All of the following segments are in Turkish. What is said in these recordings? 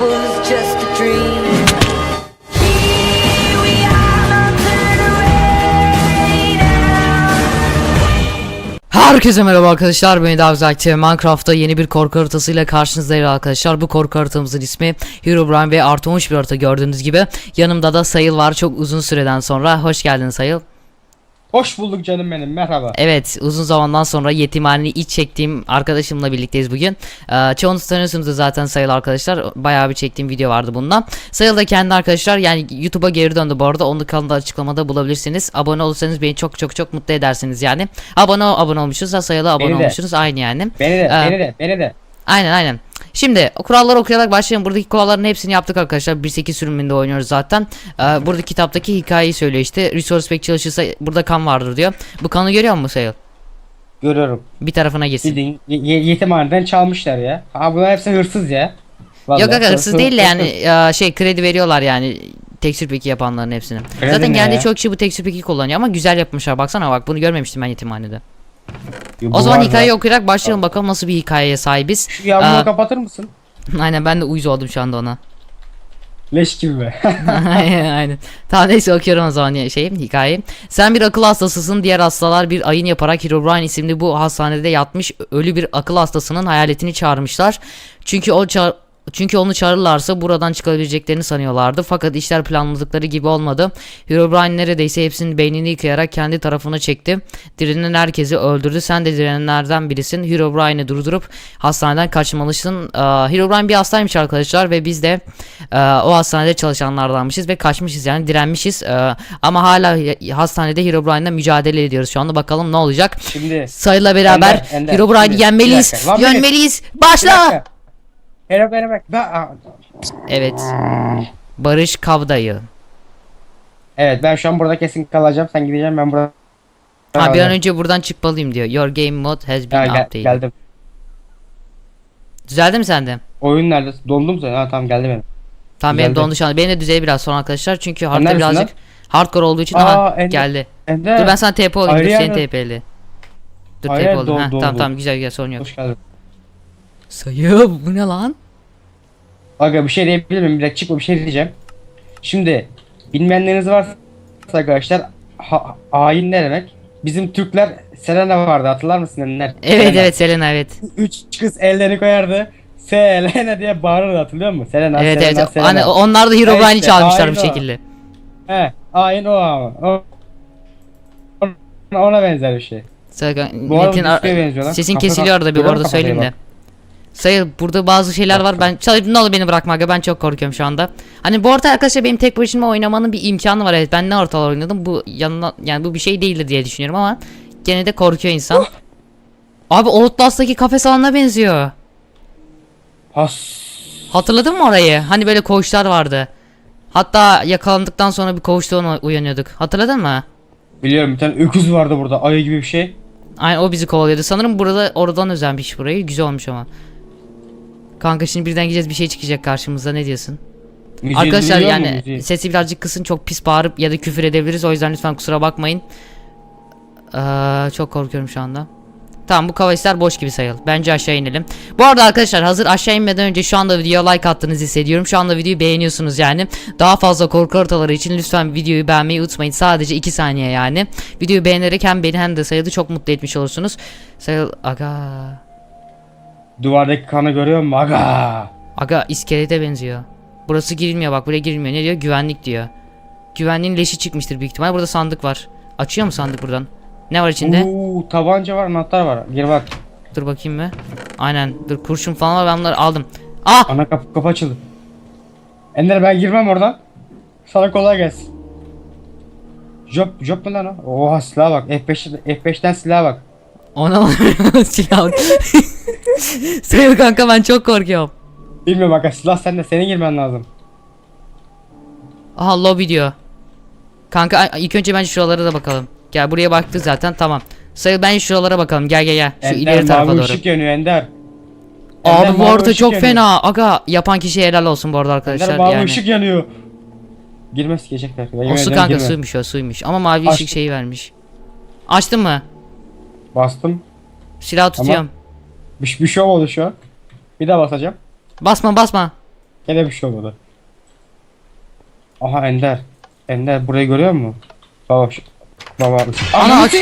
was just a dream. Here we are, now turn away now. Herkese merhaba arkadaşlar ben Davuz Aktif Minecraft'ta yeni bir korku haritasıyla karşınızdayım arkadaşlar Bu korku haritamızın ismi Herobrine ve artı 13 bir harita gördüğünüz gibi Yanımda da Sayıl var çok uzun süreden sonra hoş geldin Sayıl Hoş bulduk canım benim merhaba. Evet uzun zamandan sonra yetimhaneni iç çektiğim arkadaşımla birlikteyiz bugün. Ee, Çoğunuz tanıyorsunuz da zaten Sayıl arkadaşlar. Bayağı bir çektiğim video vardı bundan. Sayıl da kendi arkadaşlar yani YouTube'a geri döndü bu arada. Onu kanalda açıklamada bulabilirsiniz. Abone olursanız beni çok çok çok mutlu edersiniz yani. Abone abone olmuşuz da Sayıl'a abone Beni de. olmuşsunuz aynı yani. Beni de, Ee, beni de, beni de. Aynen aynen. Şimdi kuralları okuyarak başlayalım. Buradaki kuralların hepsini yaptık arkadaşlar. 1.8 sürümünde oynuyoruz zaten. Ee, burada kitaptaki hikayeyi söylüyor işte. Resource pack çalışırsa burada kan vardır diyor. Bu kanı görüyor musun Sayıl? Görüyorum. Bir tarafına gitsin. Bildiğin ye- ye- yetimhaneden çalmışlar ya. Ha bunlar hepsi hırsız ya. Vallahi. Yok yok hırsız değil de yani e, şey kredi veriyorlar yani tekstür peki yapanların hepsine. Kredi Zaten ne geldiği ya? çok kişi bu tekstür peki kullanıyor ama güzel yapmışlar. Baksana bak bunu görmemiştim ben yetimhanede. Bu O zaman ya. hikayeyi okuyarak başlayalım bakalım nasıl bir hikayeye sahibiz. Şu yağmuru Aa. kapatır mısın? Aynen ben de uyuz oldum şu anda ona. Leş gibi be. aynen aynen. Tamam neyse okuyorum o zaman ya- şeyim hikayeyi. Sen bir akıl hastasısın. Diğer hastalar bir ayın yaparak Herobrine isimli bu hastanede yatmış ölü bir akıl hastasının hayaletini çağırmışlar. Çünkü o ça- çünkü onu çağırırlarsa buradan çıkabileceklerini sanıyorlardı. Fakat işler planladıkları gibi olmadı. Herobrine neredeyse hepsinin beynini yıkayarak kendi tarafına çekti. Direnen herkesi öldürdü. Sen de direnenlerden birisin. Herobrine'i durdurup hastaneden kaçmalısın. Ee, Herobrine bir hastaymış arkadaşlar ve biz de ee, o hastanede çalışanlardanmışız ve kaçmışız yani direnmişiz. Ee, ama hala hastanede Herobrine'la mücadele ediyoruz şu anda. Bakalım ne olacak. Şimdi. Sayıla beraber Herobrine'i yenmeliyiz. Yenmeliyiz. Başla. Ben, Aa, Evet. Barış Kavdayı. evet ben şu an burada kesin kalacağım. Sen gideceğim ben burada. Ha bir an önce buradan çıkmalıyım diyor. Your game mode has been Ha, gel- updated. geldim. Düzeldi mi sende? Oyun nerede? Dondum sen. Ha tamam geldi benim. Tamam benim Düzeldi. dondu şu anda. Benim de düzeyi biraz sonra arkadaşlar. Çünkü harita birazcık hardcore olduğu için Aa, aha Ender- geldi. Ender. Dur ben sana TP olayım. Ayrı Dur senin yerde- TP'li. Dur TP yerde oldum. Ha, dondu, tamam tamam güzel güzel sorun yok. Hoş geldin. Sayı bu ne lan? Aga bir şey diyebilir miyim? Bir dakika bir şey diyeceğim. Şimdi bilmeyenleriniz varsa arkadaşlar ha, hain ne demek? Bizim Türkler Selena vardı hatırlar mısın Enler? Evet Selena. evet Selena evet. Üç kız ellerini koyardı. Selena diye bağırırdı hatırlıyor musun? Selena Evet Selena evet. Selena. Hani onlar da Herobrine'i işte, çalmışlar bu o. şekilde. He hain o ama. O, ona benzer bir şey. Arada Metin sesin kesiliyor arada bir orada söyleyeyim de. kafayı Sayı burada bazı şeyler var. Ben Sayı ne olur beni bırakma aga ben çok korkuyorum şu anda. Hani bu arada arkadaşlar benim tek başıma oynamanın bir imkanı var. Evet ben ne ortalar oynadım. Bu yanına yani bu bir şey değildir diye düşünüyorum ama gene de korkuyor insan. Abi Outlast'taki kafes alanına benziyor. Has. Hatırladın mı orayı? Hani böyle koğuşlar vardı. Hatta yakalandıktan sonra bir koğuşta uyanıyorduk. Hatırladın mı? Biliyorum bir tane öküz vardı burada ayı gibi bir şey. Aynen o bizi kovalıyordu. Sanırım burada oradan özenmiş burayı. Güzel olmuş ama. Kanka şimdi birden gideceğiz bir şey çıkacak karşımıza ne diyorsun? Müziği Arkadaşlar duyuyor musun yani müziği? sesi birazcık kısın çok pis bağırıp ya da küfür edebiliriz o yüzden lütfen kusura bakmayın. Ee, çok korkuyorum şu anda. Tamam bu kavaslar boş gibi sayıl. Bence aşağı inelim. Bu arada arkadaşlar hazır aşağı inmeden önce şu anda videoya like attığınızı hissediyorum. Şu anda videoyu beğeniyorsunuz yani. Daha fazla korku haritaları için lütfen videoyu beğenmeyi unutmayın. Sadece 2 saniye yani. Videoyu beğenerek hem beni hem de sayılı çok mutlu etmiş olursunuz. Sayıl aga. Duvardaki kanı görüyor musun? Aga. Aga iskelete benziyor. Burası girilmiyor bak buraya girilmiyor. Ne diyor? Güvenlik diyor. Güvenliğin leşi çıkmıştır büyük ihtimal. Burada sandık var. Açıyor mu sandık buradan? Ne var içinde? Uuu tabanca var anahtar var. Gir bak. Dur bakayım mı? Aynen. Dur kurşun falan var ben bunları aldım. Ah! Ana kapı, kapı açıldı. Ender ben girmem oradan. Sana kolay gelsin. Job, job mu lan o? Oha silaha bak. F5, F5'ten silaha bak. Ona silah. Sayıl kanka ben çok korkuyorum. Bilmiyorum bak silah sende senin girmen lazım. Aha lobby diyor. Kanka ilk önce bence şuralara da bakalım. Gel buraya baktık zaten tamam. Sayıl bence şuralara bakalım. Gel gel gel. Şu Ender ileri tarafa mavi doğru. ışık yanıyor Ender. Ender, Abi bu mavi ışık çok yanıyor. fena. Aga yapan kişiye helal olsun bu arada Ender arkadaşlar mavi yani. ışık yanıyor. Girmez gelecekler. Ben O su ederim kanka girme. suymuş o suymuş. Ama mavi ışık şeyi vermiş. Açtın mı? Bastım. Silah tutuyorum. Bir, bir şey olmadı şu an. Bir daha basacağım. Basma basma. Gene bir şey olmadı. Aha Ender. Ender burayı görüyor musun? Baba şu... Baba. Ana aç-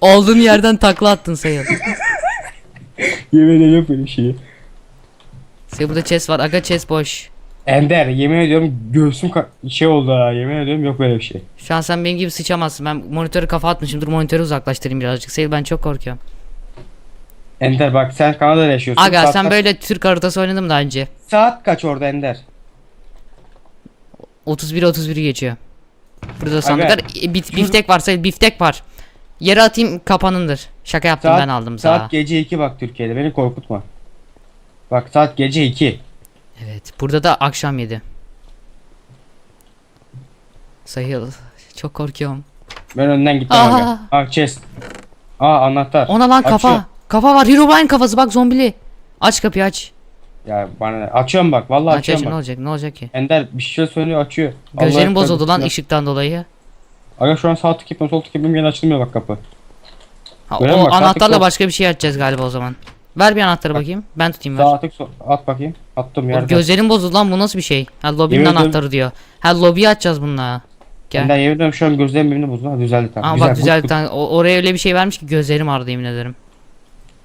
Olduğun yerden takla attın sayıl. Yemin ediyorum böyle bir şey. Sayıl burada chest var. Aga chest boş. Ender yemin ediyorum göğsüm ka- şey oldu ha yemin ediyorum yok böyle bir şey. Şu an sen benim gibi sıçamazsın. Ben monitörü kafa atmışım. Dur monitörü uzaklaştırayım birazcık. Sayıl ben çok korkuyorum. Ender bak sen Kanada'da yaşıyorsun. Aga Saat sen kaç- böyle Türk haritası oynadım daha önce. Saat kaç orada Ender? 31 31 geçiyor. Burada sandıklar e, bif- biftek var sayıl biftek var. Yere atayım kapanındır. Şaka yaptım Saat, ben aldım Saat sana. gece 2 bak Türkiye'de beni korkutma. Bak saat gece 2. Evet burada da akşam 7. Sayıl çok korkuyorum. Ben önden gittim Aha. aga. Aa chest. Aa anahtar. Ona lan kafa. Açıyorum. Kafa var. Herobrine kafası bak zombili. Aç kapıyı aç. Ya bana? Açıyorum bak vallahi Aç aç açıyorum ne bak. olacak ne olacak ki? Ender bir şey söylüyor açıyor. Gözlerim bozuldu lan ışıktan dolayı. Aga şu an sağ tık yapıyorum sol tık yapıyorum gene açılmıyor bak kapı. Ha, o bak, anahtarla başka bir şey açacağız galiba o zaman. Ver bir anahtarı bakayım. Ben tutayım ver. Sağ tık sol at bakayım. Attım Oğlum yerde. Gözlerim bozuldu lan bu nasıl bir şey? Ha lobinin Yemin anahtarı diyor. Ha lobiyi açacağız bununla. Gel. Ender yemin ediyorum şu an gözlerim birbirine bozuldu. Ha düzeldi tamam. Aa bak tane. O- oraya öyle bir şey vermiş ki gözlerim ağrıdı yemin ederim.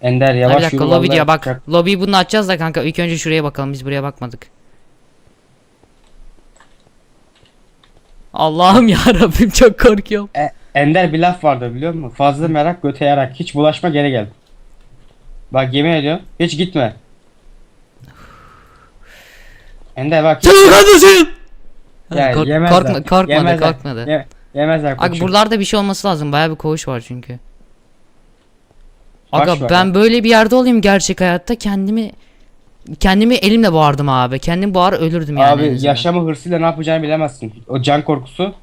Ender Ha, yavaş bir dakika yürü lobi vallahi diyor bak. çıkar. Lobiyi bunu açacağız da kanka ilk önce şuraya bakalım biz buraya bakmadık. Allah'ım ya Rabbim çok korkuyorum. E, Ender bir laf vardı biliyor musun? Fazla merak göte yarak. Hiç bulaşma geri gel. Bak yemin ediyorum. Hiç gitme. Ender bak. hiç- Ya, Kork- yemezler. korkma, korkmadı Yemezler. korkmadı. Ye- yemezler Aga buralarda bir şey olması lazım. Bayağı bir koğuş var çünkü. Baş Aga ver. ben böyle bir yerde olayım gerçek hayatta kendimi kendimi elimle boğardım abi. Kendim boğar ölürdüm yani. Abi yaşamı hırsıyla ne yapacağını bilemezsin. O can korkusu.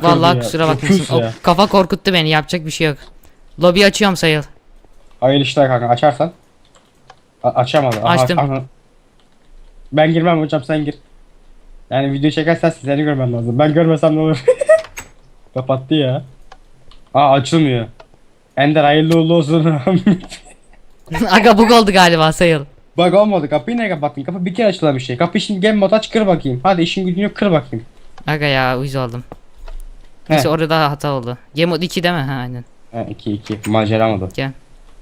Vallahi ya. kusura bakmasın. O kafa korkuttu beni. Yapacak bir şey yok. Lobi açıyorum sayıl. Hayırlı işler kanka açarsan. A- açamadı. Aha, Açtım. aha. Ben girmem hocam sen gir. Yani video çekersen seni görmem lazım. Ben görmesem ne olur. Kapattı ya. Aa açılmıyor. Ender hayırlı uğurlu olsun. Aga bug oldu galiba sayıl. Bak olmadı kapıyı ne kapattın? Kapı bir kere açılan bir şey. Kapıyı şimdi gel mod aç kır bakayım. Hadi işin gücün yok kır bakayım. Aga ya uyuz oldum. Neyse orada hata oldu. Game mode 2 değil mi? Ha aynen. He 2 2 macera modu.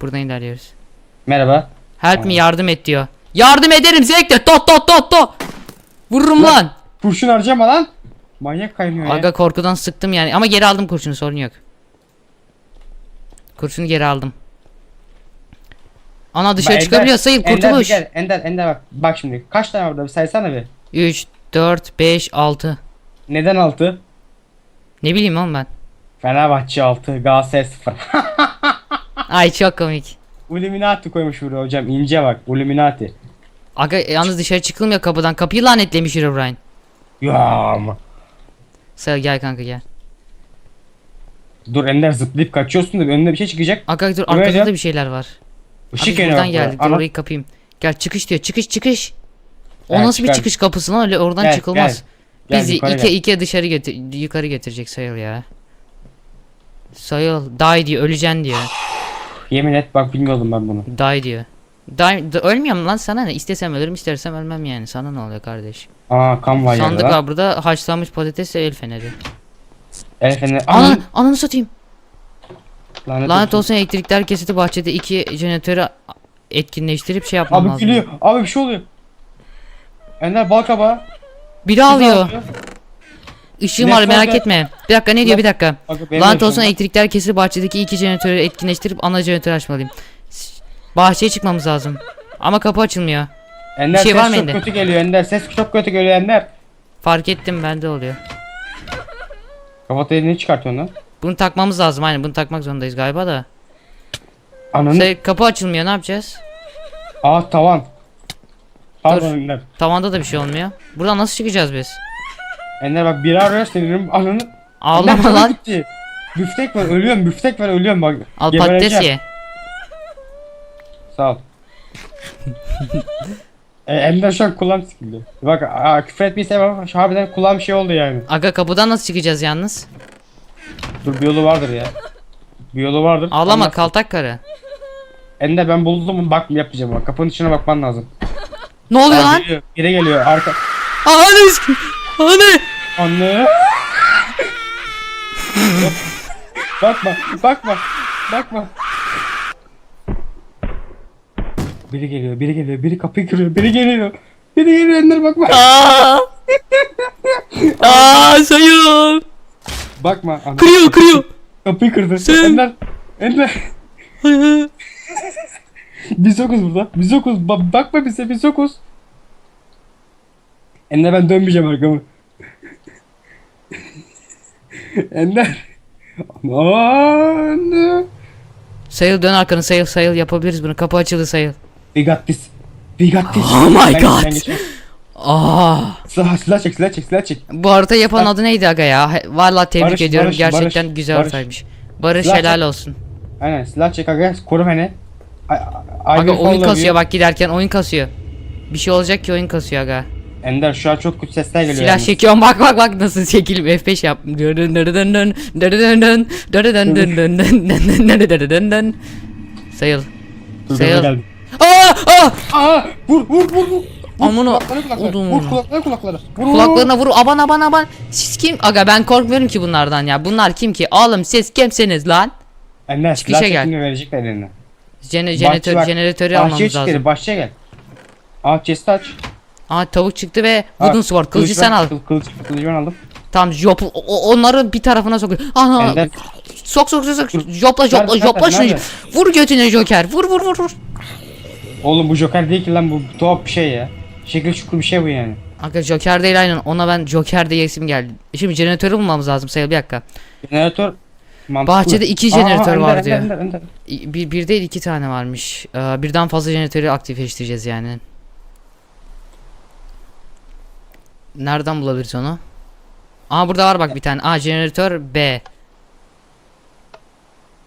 Buradan ilerliyoruz. Merhaba. Help me yardım et diyor. Yardım ederim zevkle. Tot tot tot tot. Vururum Lan. lan. Kurşun harcama lan. Manyak kaynıyor ya. Aga korkudan sıktım yani ama geri aldım kurşunu sorun yok. Kurşunu geri aldım. Ana dışarı Bak, çıkabiliyor Ender- sayın Ender bir kurtuluş. gel. Ender Ender bak. Bak şimdi kaç tane orada bir saysana bir. 3 4 5 6. Neden 6? Ne bileyim oğlum ben. Fenerbahçe 6, Galatasaray 0. Ay çok komik. Illuminati koymuş buraya hocam. ince bak. Illuminati. Aga yalnız dışarı çıkılmıyor kapıdan. Kapıyı lanetlemiş Herobrine. Ya ama. Sayıl gel kanka gel. Dur Ender zıplayıp kaçıyorsun da önüne bir şey çıkacak. Aga dur arkada gel. da bir şeyler var. Işık Abi buradan geldik. Dur orayı kapayım. Gel çıkış diyor. Çıkış çıkış. O Gel, nasıl bir çıkış kapısı lan öyle oradan Gel, çıkılmaz. Gel Bizi yukarı iki gel. iki dışarı götür yukarı götürecek sayıl ya. Sayıl die diyor öleceksin diyor. Yemin et bak bilmiyordum ben bunu. Die diyor. Die, de- ölmüyorum lan sana ne? İstesem ölürüm istersem ölmem yani. Sana ne oluyor kardeş? Aa kan var Sandık var burada haşlanmış patates ve el feneri. El feneri. Ana, Anan. ananı satayım. Lanet, Lanet olsun elektrikler kesildi bahçede iki jeneratörü etkinleştirip şey yapmam Abi lazım. gülüyor. Abi bir şey oluyor. Ender bal kabağı. Biri alıyor. Işığım var merak etme. Bir dakika ne diyor bir dakika. Lanet olsun elektrikler kesildi bahçedeki iki jeneratörü etkinleştirip ana jeneratörü açmalıyım. Bahçeye çıkmamız lazım. Ama kapı açılmıyor. Ender şey ses var mı çok Ender? kötü geliyor Ender. Ses çok kötü geliyor Ender. Fark ettim bende oluyor. Kapat elini çıkartıyorsun lan. Bunu takmamız lazım aynen bunu takmak zorundayız galiba da. Ananı. Şey, kapı açılmıyor ne yapacağız? Aa tavan. Pardon Dur. Ender. Tavanda da bir şey olmuyor. Buradan nasıl çıkacağız biz? Ender bak biri arıyor seni. Ananı. Ender Ağlama canım lan. gitti. Büftek var ölüyorum büftek var ölüyorum bak. Al Gebereceğim. patates ye. Sağ ol. e, Ender şu an kulağım sıkıldı. Bak aa, küfür etmeyi sevmem ama şu harbiden kulağım şey oldu yani. Aga kapıdan nasıl çıkacağız yalnız? Dur bir yolu vardır ya. Bir yolu vardır. Ağlama Anlat. kaltak karı. Ender ben buldum bak yapacağım bak. Kapının içine bakman lazım. Ne oluyor Aa, lan? geliyor. Biri geliyor. Arka. Anne. Anne. Anne. bakma. Bakma. Bakma. Biri geliyor. Biri geliyor. Biri kapıyı kırıyor. Biri geliyor. Biri geliyor Ender bakma. Aa. Aa sayın. Bakma. Anne. Kırıyor kırıyor. Kapıyı kırdı. Sen- Ender. Ender. Biz yokuz burada. Biz yokuz. Ba- bakma bize biz yokuz. Ender ben dönmeyeceğim arkamı. Ender. Anne. sayıl dön arkanı sayıl sayıl yapabiliriz bunu. Kapı açıldı sayıl. We got this. We got this. Oh my god. ben geçmem. Aa. Silah, silah çek, silah çek, silah çek. Bu arada yapan adı neydi aga ya? He- Vallahi tebrik Barış, ediyorum. Barış, Gerçekten Barış, güzel Barış. haritaymış. Barış Zaten- helal olsun. Aynen silah çek aga, koru beni. I, I Aga oyun kasıyor bak giderken oyun kasıyor. Bir şey olacak ki oyun kasıyor aga. Ender şu an çok kötü sesler geliyor. Silah yalnız. çekiyorum bak bak bak nasıl çekilim F5 yap. Dırın dırın dırın, dırın dırın, dırın dırın dırın dırın dırın dırın dırın. Sayıl. Dur, dur, Sayıl. geldim. Aa Aa vur vur vur vur. Vur Amına kulakları kulakları. odum. Vur kulakları kulakları. Vur, vur, kulaklarına vur aban aban aban. Siz kim? Aga ben korkmuyorum ki bunlardan ya. Bunlar kim ki? Oğlum siz kimsiniz lan? Ender Çıkışa gel. çektiğini verecekler eline. Jene, jeneratör, bak. jeneratörü Bahçeye almamız çık geri lazım. bahçeye gel. Aa chest aç. Aa tavuk çıktı ve Aa, wooden sword. Kılıcı kılıç sen ben- al. kıl- Kılıç, kılıcı ben aldım. Tamam jop o- onları bir tarafına sokuyor. Ana Ender sok sok sok sok. Jopla jopla Nerede, jopla nerede, şunu. nerede? Vur götüne joker. Vur vur vur vur. Oğlum bu Joker değil ki lan bu tuhaf bir şey ya. Şekil şukul bir şey bu yani. Aga joker değil aynen. Ona ben joker diye isim geldi. Şimdi jeneratörü bulmamız lazım sayıl bir dakika. Jeneratör mantıklı. Bahçede iki jeneratör var diyor. Ender. İ- Bir, bir değil iki tane varmış. Ee, birden fazla jeneratörü aktifleştireceğiz yani. Nereden bulabiliriz onu? Aa burada var bak bir tane. Aa jeneratör B.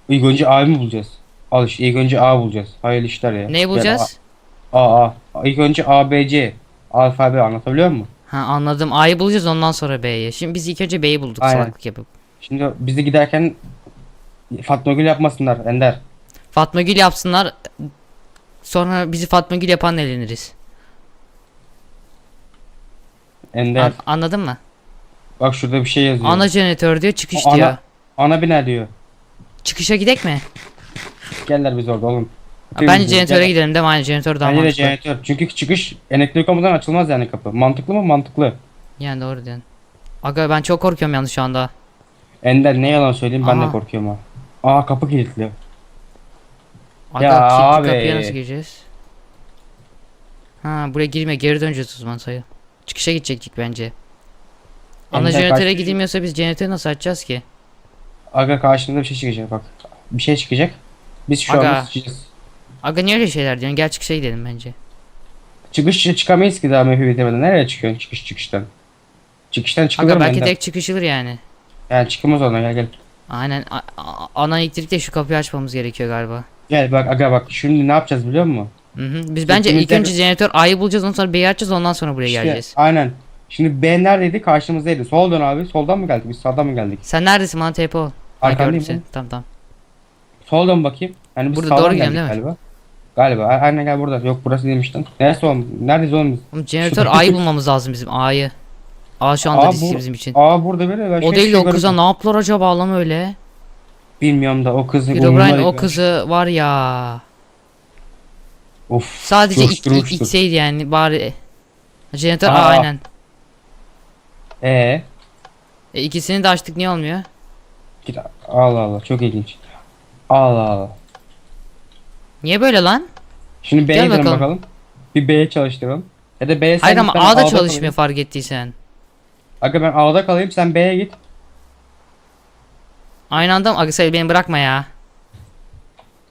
İlk önce A'yı mı bulacağız? Al işte ilk önce A bulacağız. Hayırlı işler ya. Neyi bulacağız? A, A, A. İlk önce A, B, C. Alfabe anlatabiliyor muyum? Ha anladım. A'yı bulacağız ondan sonra B'yi. Şimdi biz ilk önce B'yi bulduk Aynen. salaklık yapıp. Şimdi bizi giderken Fatma Gül yapmasınlar Ender. Fatma Gül yapsınlar. Sonra bizi Fatma Gül yapan eleniriz. Ender. An- anladın mı? Bak şurada bir şey yazıyor. Ana jeneratör diyor çıkış Ana- diyor. Ana bina diyor. Çıkışa gidek mi? Geller biz orada oğlum. Bence jeneratöre gidelim değil mi? Aynen jeneratör daha Bence de mantıklı. jeneratör. Çünkü çıkış elektrik olmadan açılmaz yani kapı. Mantıklı mı? Mantıklı. Yani doğru diyorsun. Aga ben çok korkuyorum yalnız şu anda. Ender ne yalan söyleyeyim ben Aha. de korkuyorum ha. Aa kapı kilitli. Aga Ya kilitli abi. kapıya nasıl gireceğiz? Ha buraya girme geri döneceğiz o zaman sayı. Çıkışa gidecektik bence. Ana Ender jeneratöre kaç- gidilmiyorsa biz jeneratörü nasıl açacağız ki? Aga karşımıza bir şey çıkacak bak. Bir şey çıkacak. Biz şu Aga. anda sıçacağız. Aga niye öyle şeyler diyorsun? Gel çıkışa gidelim bence. Çıkış çıkamayız ki daha mevhi bitemeden. Nereye çıkıyorsun çıkış çıkıştan? Çıkıştan çıkılır Aga belki Ender? direkt çıkışılır yani. Yani çıkılmaz ona gel gel. Aynen a- a- ana elektrikle şu kapıyı açmamız gerekiyor galiba. Gel bak aga bak şimdi ne yapacağız biliyor musun? Hı hı. Biz bence ilk önce jeneratör A'yı bulacağız ondan sonra B'yi açacağız ondan sonra buraya İşte, geleceğiz. aynen. Şimdi B neredeydi? Karşımızdaydı. Sol dön abi. Soldan mı geldik? Biz sağdan mı geldik? Sen neredesin bana TP ol. Ha, Arkandayım seni. Tamam tamam. Sol dön bakayım. Yani biz Burada sağdan doğru geldik gidiyorum değil mi? galiba. Galiba. A- Aynen gel burada. Yok burası değilmiş lan. Neresi oğlum? Neredeyiz oğlum biz? Oğlum jeneratör A'yı bulmamız lazım bizim A'yı. A şu anda Aa, riskli bu- bizim için. Aa burada böyle. Başka O değil de o şey kıza ne yaptılar acaba lan öyle? Bilmiyorum da o kızın Herobrine o kızı var ya. Of. Sadece ilk, ilk coşturmuştur. içseydi yani bari. Jeneratör A Aa. aynen. Ee. E, ikisini de açtık niye olmuyor? Git. Allah Allah. Çok ilginç. Allah Allah. Niye böyle lan? Şimdi B'ye gidelim bakalım. bakalım. Bir B'ye çalıştıralım. Ya da B'ye sen Hayır git, ama ben A'da çalışmıyor kalayım. fark ettiysen. Aga ben A'da kalayım sen B'ye git. Aynı anda mı? Aga sen beni bırakma ya.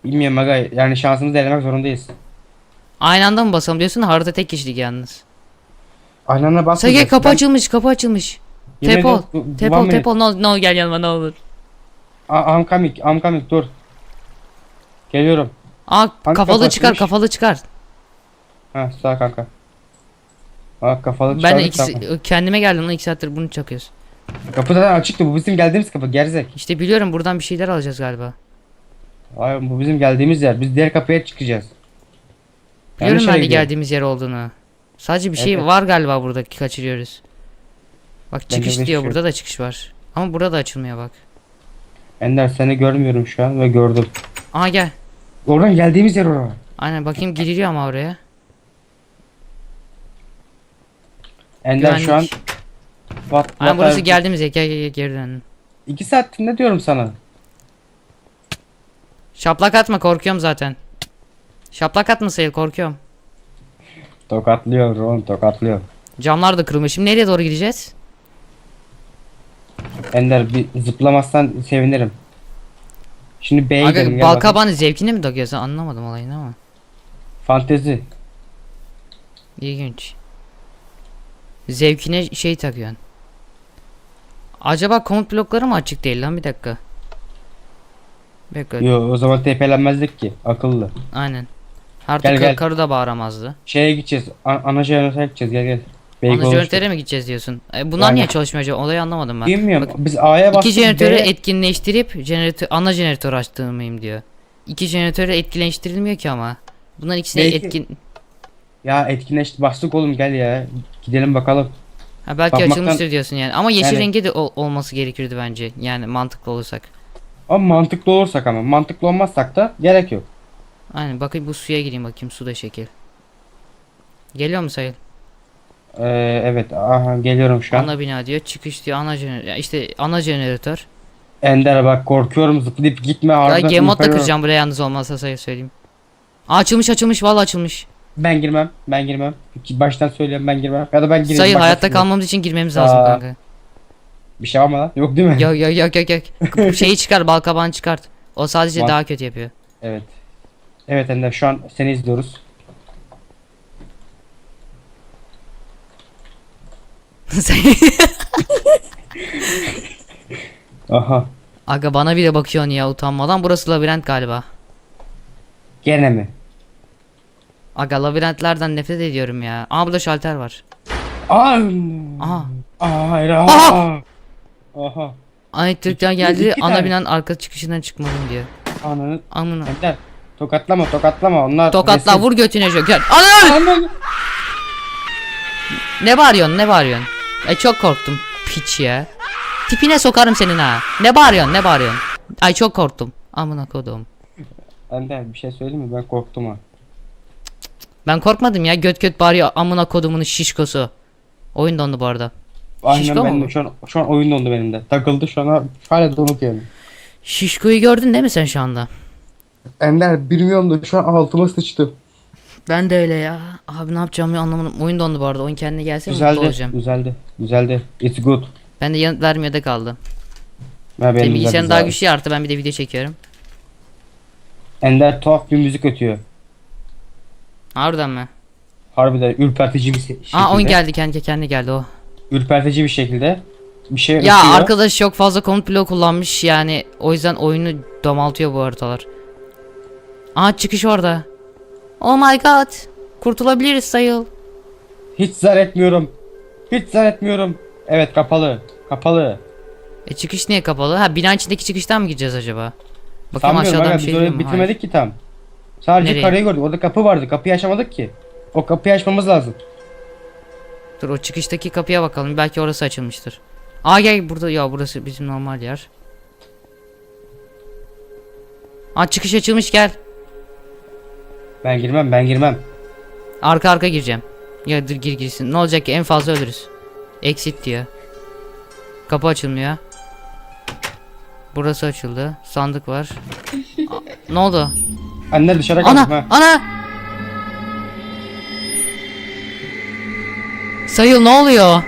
Bilmiyorum aga yani şansımızı denemek zorundayız. Aynı anda mı basalım diyorsun da harita tek kişilik yalnız. Aynı anda basmayacağız. Sege kapı açılmış kapı açılmış. Tepol. Tepol tepol no, no gel yanıma ne olur. I'm coming, I'm coming dur. Geliyorum. Aa Hangi kafalı kapı çıkar kafalı çıkar. Ha sağ kanka. Aa kafalı Ben de çıkardık ikisi, tamam. kendime geldim lan iki saattir bunu çakıyoruz. Kapı zaten açıktı bu bizim geldiğimiz kapı gerizek. İşte biliyorum buradan bir şeyler alacağız galiba. Ay, bu bizim geldiğimiz yer. Biz diğer kapıya çıkacağız. Biliyorum ben de geldiğimiz yer olduğunu. Sadece bir şey Evet. var galiba burada ki kaçırıyoruz. Bak Bence çıkış de diyor şu- burada da çıkış var. Ama burada da açılmıyor bak. Ender seni görmüyorum şu an ve gördüm. Aha gel. Oradan geldiğimiz yer orası. Aynen bakayım giriliyor ama oraya. Ender şu an Güvenlik. What, Aynen what burası geldiğimiz yer. Gel gel gel geri dön. İki saattir ne diyorum sana? Şaplak atma korkuyorum zaten. Şaplak atma sayıl korkuyorum. Tokatlıyor oğlum tokatlıyor. Camlar da kırılmış. Şimdi nereye doğru gideceğiz? Ender bir zıplamazsan sevinirim. Şimdi B'ye gidelim Aga, gel bal bakayım. kabağını zevkine mi takıyorsun? Anlamadım olayını ama. Fantezi. İlginç. Zevkine şey takıyorsun. Acaba komut blokları mı açık değil lan bir dakika. Dakika. Yo o zaman TP'lenmezdik ki. Akıllı. Aynen. Artık Gel, gel. karı da bağıramazdı. Şeye gideceğiz. An ana jeneratöre gideceğiz gel gel. Ana jeneratöre mi gideceğiz diyorsun? E, bunlar Aynen. niye çalışmıyor acaba? Olayı anlamadım ben. Bilmiyorum. Biz A'ya bastık. İki jeneratörü B'ye- etkinleştirip jeneratör, ana jeneratör açtığımıyım diyor. İki jeneratörü etkinleştirilmiyor ki ama. Bunların ikisine Belki- etkin... Ya etkinleşti bastık oğlum gel ya. Gidelim bakalım. Ha belki Bakmaktan- açılmıştır diyorsun yani. Ama yeşil Yani- rengi de ol- olması gerekirdi bence. Yani mantıklı olursak. Ama mantıklı olursak ama. Mantıklı olmazsak da gerek yok. Aynen bakayım bu suya gireyim bakayım su da şekil. Geliyor mu sayıl? Ee, evet aha geliyorum şu an. Ana bina diyor. Çıkış diyor ana jeneratör. işte ana jeneratör. Ender bak korkuyorum zıplayıp gitme Ya ardından. G mod da ürperiyorum. kıracağım buraya yalnız olmazsa sayı söyleyeyim. Aa, açılmış açılmış vallahi açılmış. Ben girmem. Ben girmem. Ki Baştan söylüyorum ben girmem. Ya da ben gireyim. Sayıl bak hayatta nasıl- kalmamız için girmemiz lazım Aa. kanka. Bir şey var mı lan? Yok değil mi? Yok yok yok yok yok. Şeyi çıkar balkabağını çıkart. O sadece Bak. daha kötü yapıyor. Evet. Evet Ender şu an seni izliyoruz. Aha. Aga bana bile bakıyorsun ya utanmadan. Burası labirent galiba. Gene mi? Aga labirentlerden nefret ediyorum ya. Aa burada şalter var. Aa. Aha. Aa, hayır. Aa. Aha! Aha. Ay Türk'ten geldi iki ana tane. binanın arka çıkışından çıkmadım diyor. Ananı. Amına. Ender. Tokatlama tokatlama onlar. Tokatla resim. vur götüne joker. Ana! Ananı. Ne bağırıyorsun ne bağırıyorsun? Ay çok korktum. Piç ya. Tipine sokarım senin ha. Ne bağırıyorsun ne bağırıyorsun? Ay çok korktum. Amına kodum. Ender bir şey söyleyeyim mi? Ben korktum ha. Ben korkmadım ya göt göt bağırıyor amına kodumun şişkosu. Oyun dondu bu arada. Aynen Şişko ben mu şu an, şu an oyun dondu benim de. Takıldı şu an hala donuk yani. Şişkoyu gördün değil mi sen şu anda? Ender bilmiyorum da şu an altıma sıçtı. Ben de öyle ya. Abi ne yapacağımı anlamadım. Oyun dondu bu arada. Oyun kendine gelse mutlu Güzeldi. olacağım. Güzeldi. Güzeldi. It's good. Ben de yanıt vermeyede kaldı. Ha, benim bilgisayarın güzel. daha güçlü ya, artı ben bir de video çekiyorum. Ender tuhaf bir müzik ötüyor. Harbiden mi? Harbiden ürpertici bir se- şekilde. Aa oyun geldi kendi kendine geldi o. Ürpertici bir şekilde. Bir şey Ya ötüyor. arkadaş çok fazla komut bloğu kullanmış yani o yüzden oyunu domaltıyor bu haritalar. Aa çıkış orada. Oh my god. Kurtulabiliriz sayıl. Hiç zar etmiyorum. Hiç zar etmiyorum. Evet kapalı. Kapalı. E çıkış niye kapalı? Ha bina içindeki çıkıştan mı gideceğiz acaba? Bakayım Sanmıyorum aşağıdan aga bir biz şey orayı bitirmedik ki tam. Sadece Nereye? karayı gördük. Orada kapı vardı. Kapıyı açamadık ki. O kapıyı açmamız lazım. Dur o çıkıştaki kapıya bakalım. Belki orası açılmıştır. Aa gel burada ya burası bizim normal yer. Aa çıkış açılmış gel. Ben girmem ben girmem. Arka arka gireceğim. Ya dur gir girsin. Ne olacak ki en fazla ölürüz. Exit diyor. Kapı açılmıyor. Burası açıldı. Sandık var. Aa, ne oldu? Ender dışarı kaldım Ana! ha. Ana! Sayıl ne oluyor?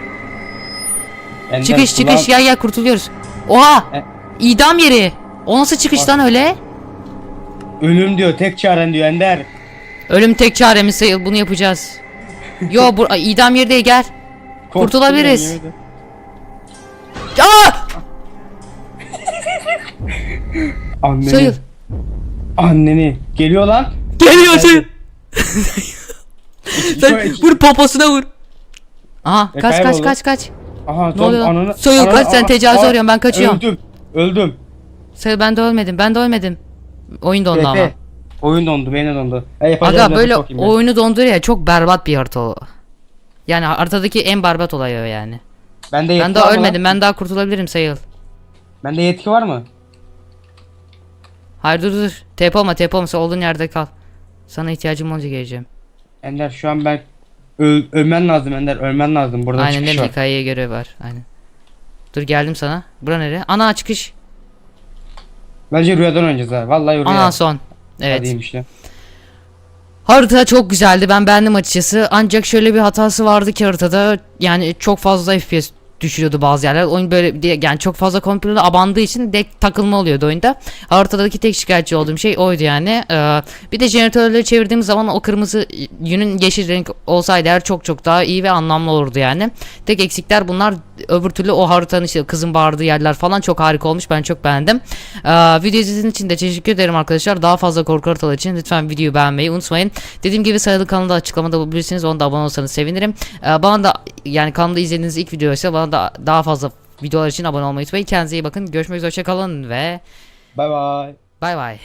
Ender, Çıkış çıkış kulağım- gel gel kurtuluyoruz. Oha! E- İdam yeri. O nasıl çıkış lan öyle? Ölüm diyor tek çaren diyor Ender. Ölüm tek çaremiz sayıl bunu yapacağız. Yo bu ay, idam yeri değil gel. Korktum Kurtulabiliriz. ederim. Aa! Anneni. Sayıl. Anneni. Geliyor lan. Geliyor sayıl. Sen vur poposuna vur. Aha E, kaç kaç kayboldu. kaç kaç. Aha Ne oluyor ananı. Soyul, ananı- kaç sen Aa, tecavüze aa, uğruyorsun, ben kaçıyorum. Öldüm. Öldüm. Sayıl ben de ölmedim ben de ölmedim. Oyun dondu ama. Efe, Oyun dondu, benim de dondu. E, yapacağız, Aga böyle ben. oyunu donduruyor ya çok berbat bir harita o. Yani haritadaki en berbat olay o yani. Bende yetki Ben daha ölmedim. Ben daha kurtulabilirim sayıl. Bende yetki var mı? Hayır dur dur. TP olma TP olma sen olduğun yerde kal. Sana ihtiyacım olunca geleceğim. Ender şu an ben Öl, ölmen lazım Ender ölmen lazım burada Aynen çıkış var. Hikayeye göre var. Aynen. Dur geldim sana. Bura nere? Ana çıkış. Bence rüyadan oynayacağız ha vallahi rüya. Ana son. Evet. Hadiymiş ya. Harita çok güzeldi. Ben beğendim açıkçası. Ancak şöyle bir hatası vardı ki haritada. Yani çok fazla FPS düşürüyordu bazı yerler. Oyun böyle yani çok fazla kompüterle abandığı için dek takılma oluyordu oyunda. Haritadaki tek şikayetçi olduğum şey oydu yani. Ee, bir de jeneratörleri çevirdiğimiz zaman o kırmızı yünün yeşil renk olsaydı eğer çok çok daha iyi ve anlamlı olurdu yani. Tek eksikler bunlar. Öbür türlü o haritanın işte kızın bağırdığı yerler falan çok harika olmuş. Ben çok beğendim. Ee, video izlediğiniz için de teşekkür ederim arkadaşlar. Daha fazla korku haritaları için lütfen videoyu beğenmeyi unutmayın. Dediğim gibi sayılı kanalda açıklamada bulabilirsiniz. Onu da abone olsanız sevinirim. Ee, bana da yani kanalda izlediğiniz ilk video ise bana da daha fazla videolar için abone olmayı unutmayın. Kendinize iyi bakın. Görüşmek üzere. Hoşçakalın ve Bay bay. bay bay.